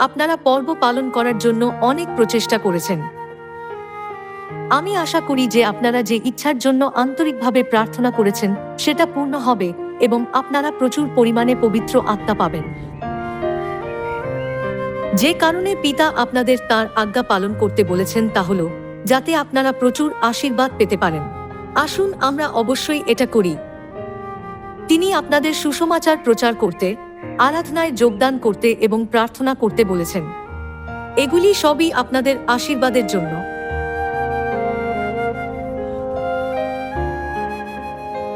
আপনারা পর্ব পালন করার জন্য অনেক প্রচেষ্টা করেছেন। আমি আশা করি যে আপনারা যে ইচ্ছার জন্য আন্তরিকভাবে প্রার্থনা করেছেন, সেটা পূর্ণ হবে এবং আপনারা প্রচুর পরিমাণে পবিত্র আত্মা পাবেন। যে কারণে পিতা আপনাদের তার আজ্ঞা পালন করতে বলেছেন তা হল, যাতে আপনারা প্রচুর আশীর্বাদ পেতে পারেন। আসুন আমরা অবশ্যই এটা করি। তিনি আপনাদের সুসমাচার প্রচার করতে আরাধনায় যোগদান করতে এবং প্রার্থনা করতে বলেছেন। এগুলি সবই আপনাদের আশীর্বাদের জন্য।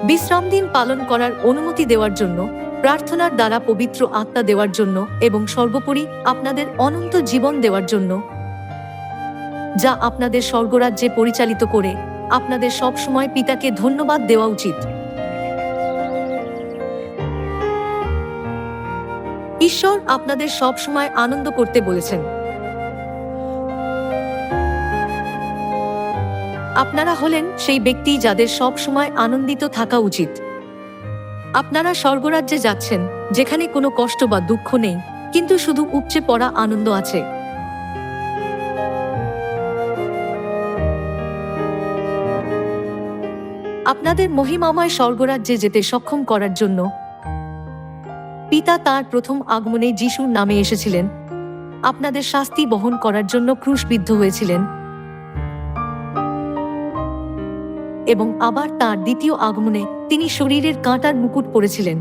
বিশ্রাম দিন পালন করার অনুমতি দেওয়ার জন্য, প্রার্থনার দ্বারা পবিত্র আত্মা দেওয়ার জন্য এবং সর্বোপরি আপনাদের অনন্ত জীবন দেওয়ার জন্য, যা আপনাদের স্বর্গরাজ্যে পরিচালিত করে, আপনাদের সবসময় পিতাকে ধন্যবাদ দেওয়া উচিত। ঈশ্বর আপনাদের সবসময় আনন্দ করতে বলেছেন। আপনারা হলেন সেই ব্যক্তি যাদের সব সময় আনন্দিত থাকা উচিত। আপনারা স্বর্গরাজ্যে যাচ্ছেন, যেখানে কোনো কষ্ট বা দুঃখ নেই, কিন্তু শুধু উপচে পড়া আনন্দ আছে। আপনাদের মহিমাময় স্বর্গরাজ্যে যেতে সক্ষম করার জন্য পিতা তার প্রথম আগমনে যিশুর নামে এসেছিলেন। আপনাদের শাস্তি বহন করার জন্য ক্রুশবিদ্ধ হয়েছিলেন। এবং আবার তার দ্বিতীয় আগমনে তিনি শরীরের কাঁটার মুকুট পরেছিলেন।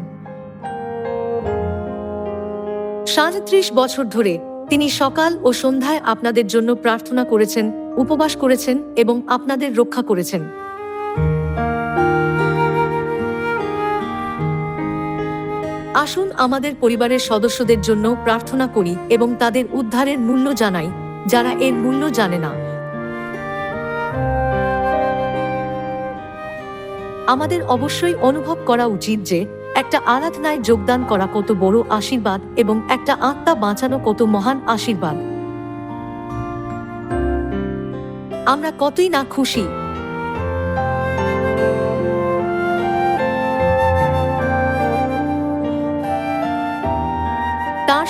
সাঁত্রিশ বছর ধরে তিনি সকাল ও সন্ধ্যায় আপনাদের জন্য প্রার্থনা করেছেন, উপবাস করেছেন এবং আপনাদের রক্ষা করেছেন। আসুন আমাদের পরিবারের সদস্যদের জন্য প্রার্থনা করি এবং তাদের উদ্ধারের মূল্য জানাই, যারা এর মূল্য জানে না। আমাদের অবশ্যই অনুভব করা উচিত যে, একটা আরাধনায় যোগদান করা কত বড় আশীর্বাদ এবং একটা আত্মা বাঁচানো কত মহান আশীর্বাদ। আমরা কতই না খুশি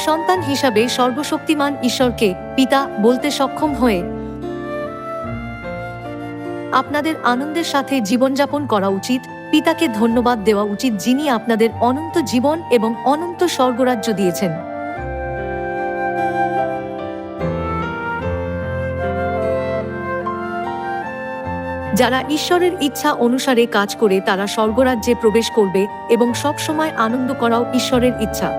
সন্তান হিসাবে সর্বশক্তিমান ঈশ্বরকে পিতা বলতে সক্ষম হয়ে আপনাদের আনন্দের সাথে জীবনযাপন করা উচিত। পিতাকে ধন্যবাদ দেওয়া উচিত যিনি আপনাদের অনন্ত জীবন এবং অনন্ত স্বর্গরাজ্য দিয়েছেন। যারা ঈশ্বরের ইচ্ছা অনুসারে কাজ করে তারা স্বর্গরাজ্যে প্রবেশ করবে এবং সবসময় আনন্দ করাও ঈশ্বরের ইচ্ছা।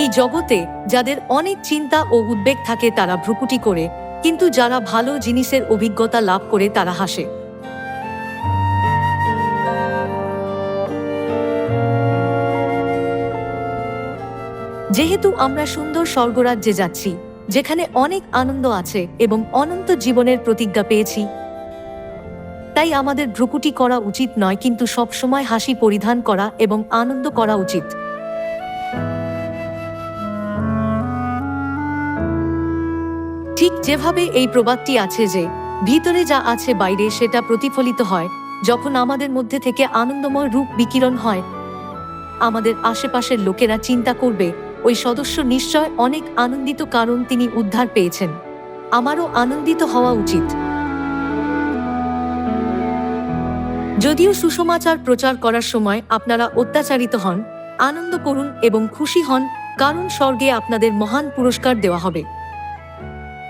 এই জগতে যাদের অনেক চিন্তা ও উদ্বেগ থাকে তারা ভ্রুকুটি করে, কিন্তু যারা ভালো জিনিসের অভিজ্ঞতা লাভ করে তারা হাসে। যেহেতু আমরা সুন্দর স্বর্গরাজ্যে যাচ্ছি, যেখানে অনেক আনন্দ আছে এবং অনন্ত জীবনের প্রতিজ্ঞা পেয়েছি, তাই আমাদের ভ্রুকুটি করা উচিত নয়, কিন্তু সবসময় হাসি পরিধান করা এবং আনন্দ করা উচিত। ঠিক যেভাবে এই প্রবাদটি আছে যে, ভিতরে যা আছে বাইরে সেটা প্রতিফলিত হয়, যখন আমাদের মধ্যে থেকে আনন্দময় রূপ বিকিরণ হয়। আমাদের আশেপাশের লোকেরা চিন্তা করবে, ওই সদস্য নিশ্চয় অনেক আনন্দিত কারণ তিনি উদ্ধার পেয়েছেন। আমারও আনন্দিত হওয়া উচিত। যদিও সুসমাচার প্রচার করার সময় আপনারা অত্যাচারিত হন, আনন্দ করুন এবং খুশি হন, কারণ স্বর্গে আপনাদের মহান পুরস্কার দেওয়া হবে।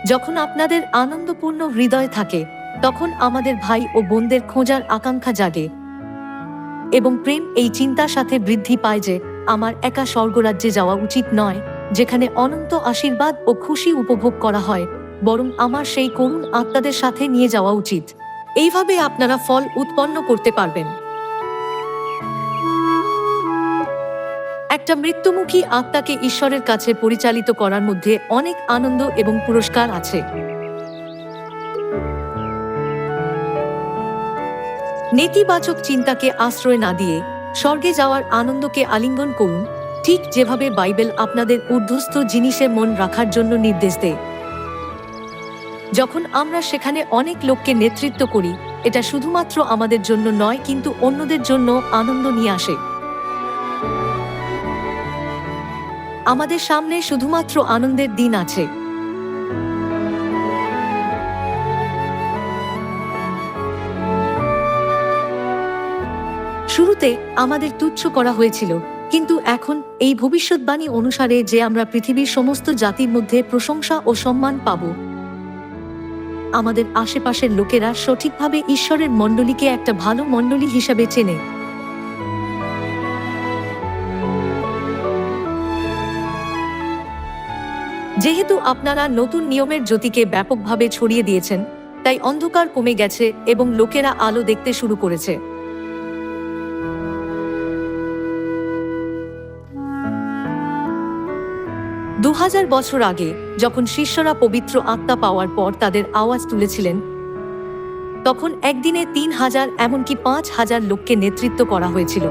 যখন আপনাদের আনন্দপূর্ণ হৃদয় থাকে, তখন আমাদের ভাই ও বোনদের খোঁজার আকাঙ্ক্ষা জাগে এবং প্রেম এই চিন্তার সাথে বৃদ্ধি পায় যে, আমার একা স্বর্গরাজ্যে যাওয়া উচিত নয়, যেখানে অনন্ত আশীর্বাদ ও খুশি উপভোগ করা হয়, বরং আমার সেই করুণ আত্মাদের সাথে নিয়ে যাওয়া উচিত। এইভাবে আপনারা ফল উৎপন্ন করতে পারবেন। একটা মৃত্যুমুখী আত্মাকে ঈশ্বরের কাছে পরিচালিত করার মধ্যে অনেক আনন্দ এবং পুরস্কার আছে। নেতিবাচক চিন্তাকে আশ্রয় না দিয়ে স্বর্গে যাওয়ার আনন্দকে আলিঙ্গন করুন, ঠিক যেভাবে বাইবেল আপনাদের ঊর্ধ্বস্থ জিনিসে মন রাখার জন্য নির্দেশ দেয়। যখন আমরা সেখানে অনেক লোককে নেতৃত্ব করি, এটা শুধুমাত্র আমাদের জন্য নয়, কিন্তু অন্যদের জন্য আনন্দ নিয়ে আসে। আমাদের সামনে শুধুমাত্র আনন্দের দিন আছে। শুরুতে আমাদের তুচ্ছ করা হয়েছিল, কিন্তু এখন এই ভবিষ্যৎবাণী অনুসারে যে আমরা পৃথিবীর সমস্ত জাতির মধ্যে প্রশংসা ও সম্মান পাব। আমাদের আশেপাশের লোকেরা সঠিকভাবে ঈশ্বরের মণ্ডলীকে একটা ভালো মণ্ডলী হিসাবে চেনে। যেহেতু আপনারা নতুন নিয়মের জ্যোতিকে ব্যাপকভাবে ছড়িয়ে দিয়েছেন, তাই অন্ধকার কমে গেছে এবং লোকেরা আলো দেখতে শুরু করেছে। দু হাজার বছর আগে, যখন শিষ্যরা পবিত্র আত্মা পাওয়ার পর তাদের আওয়াজ তুলেছিলেন, তখন একদিনে তিন হাজার, এমনকি পাঁচ হাজার লোককে নেতৃত্ব করা হয়েছিল।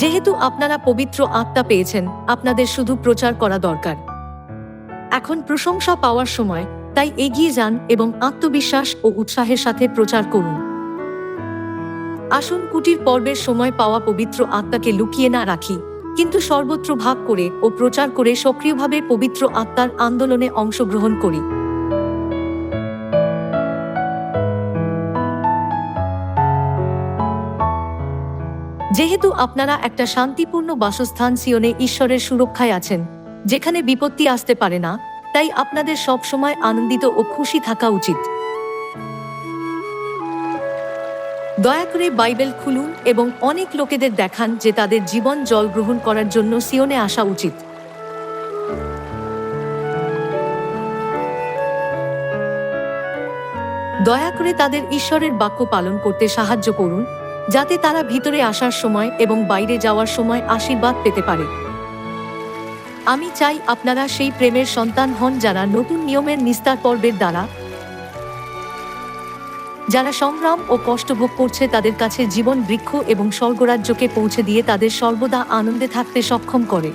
যেহেতু আপনারা পবিত্র আত্মা পেয়েছেন, আপনাদের শুধু প্রচার করা দরকার। এখন প্রশংসা পাওয়ার সময়, তাই এগিয়ে যান এবং আত্মবিশ্বাস ও উৎসাহের সাথে প্রচার করুন। আসুন কুটির পর্বের সময় পাওয়া পবিত্র আত্মাকে লুকিয়ে না রাখি, কিন্তু সর্বত্র ভাগ করে ও প্রচার করে সক্রিয়ভাবে পবিত্র আত্মার আন্দোলনে অংশগ্রহণ করি। যেহেতু আপনারা একটা শান্তিপূর্ণ বাসস্থান সিয়নে ঈশ্বরের সুরক্ষায় আছেন, যেখানে বিপত্তি আসতে পারে না, তাই আপনাদের সব সময় আনন্দিত ও খুশি থাকা উচিত। দয়া করে বাইবেল খুলুন এবং অনেক লোকেদের দেখান যে তাদের জীবন জল গ্রহণ করার জন্য সিয়নে আসা উচিত। দয়া করে তাদের ঈশ্বরের বাক্য পালন করতে সাহায্য করুন। যাতে তারা ভিতরে আসার সময় এবং বাইরে যাওয়ার সময় আশীর্বাদ পেতে পারে। আমি চাই আপনারা সেই প্রেমের সন্তান হন যারা নতুন নিয়মের নিস্তার পর্বের দ্বারা, যারা সংগ্রাম ও কষ্ট ভোগ করছে তাদের কাছে জীবন বৃক্ষ এবং স্বর্গরাজ্যকে পৌঁছে দিয়ে তাদের সর্বদা আনন্দে থাকতে সক্ষম করে।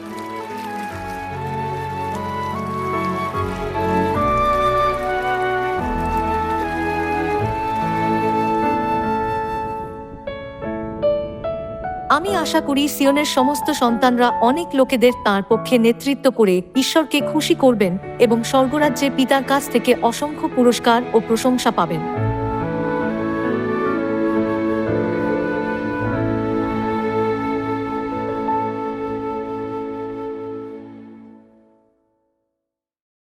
আমি আশা করি সিয়নের সমস্ত সন্তানরা অনেক লোকেদের তার পক্ষে নেতৃত্ব করে ঈশ্বরকে খুশি করবেন এবং স্বর্গরাজ্যে পিতার কাছ থেকে অসংখ্য পুরস্কার ও প্রশংসা পাবেন।